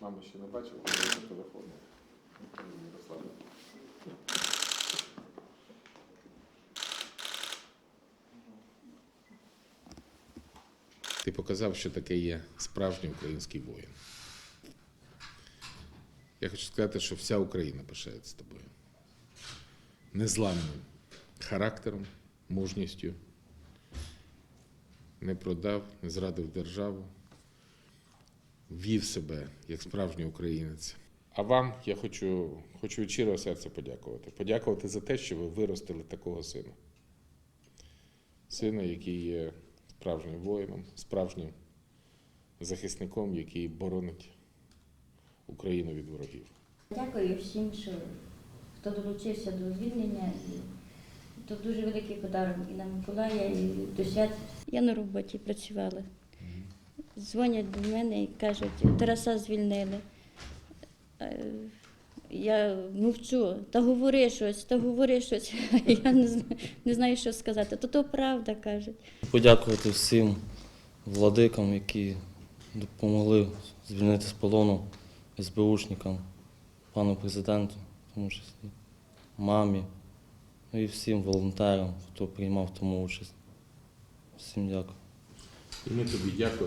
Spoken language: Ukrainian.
Мами ще не бачив, коли я телефону. Ти показав, що таке є справжній український воїн. Я хочу сказати, що вся Україна пишається тобою. Незламним характером, мужністю. Не продав, не зрадив державу, вів себе як справжній українець. А вам я хочу, хочу від щирого серця подякувати. Подякувати за те, що ви виростили такого сина. Сина, який є справжнім воїном, справжнім захисником, який боронить Україну від ворогів. Дякую всім, що хто долучився до звільнення. І то дуже великий подарунок і на Миколая, і до свят. Я на роботі працювала. Дзвонять до мене і кажуть, Тараса звільнили. Е, Я мовчу, та говори щось, та говори щось. Я не знаю, не знаю, що сказати. То то правда кажуть. Подякувати всім владикам, які допомогли звільнити з полону СБУшникам, пану президенту, в тому числі, мамі, ну і всім волонтерам, хто приймав в тому участь. Всім дякую. І ми тобі дякуємо.